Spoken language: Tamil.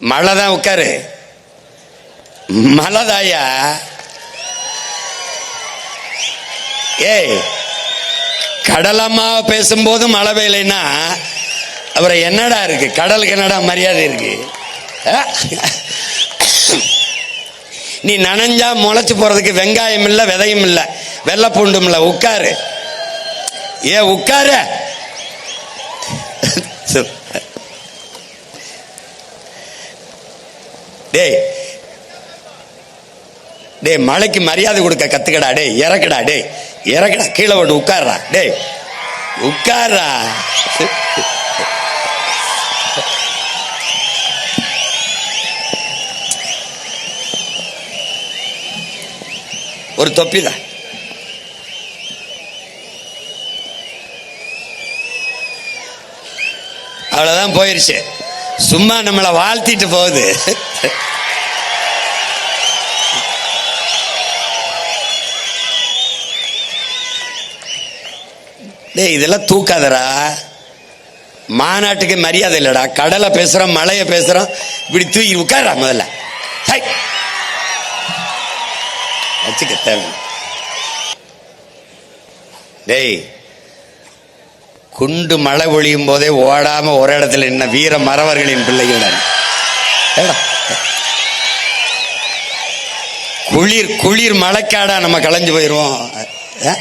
மழை தான் உட்காரு. மழைதாயா? ஏய் கடலம்மா பேசும்போது மழை பெய்யலைன்னா அப்புறம் என்னடா இருக்கு? கடலுக்கு என்னடா மரியாதை இருக்கு? ஆ? நீ நனைஞ்சா முளைச்சு போறதுக்கு வெங்காயம் இல்லை விதையும் இல்லை வெள்ளை பூண்டும் உட்காரு. ஏ உட்காரு. டேய் டேய் மழைக்கு மரியாதை கொடுக்க கத்துக்கடா டேய் இறக்கடா டேய் இறக்கடா கீழே போட்டு உட்கார்றா டேய் உட்கார்றா. ஒரு தொப்பிதான் அவ்வளவுதான் போயிருச்சு. சும்மா நம்மளை வாழ்த்திட்டு போகுது. டேய் இதெல்லாம் தூக்காதடா. மாநாட்டுக்கு மரியாதை இல்லைடா. கடலை பேசுகிறோம் மலையை பேசுகிறோம் இப்படி தூக்கி உட்காரா முதல்ல. ஹை. வச்சுக்க தேவை. டேய் குண்டு மழை ஒழியும் போதே ஓடாம ஒரு இடத்துல என்ன வீர மறவர்களின் பிள்ளைகள் நான். குளிர் குளிர் மழைக்காடா நம்ம களைஞ்சு போயிடுவோம் ஆ?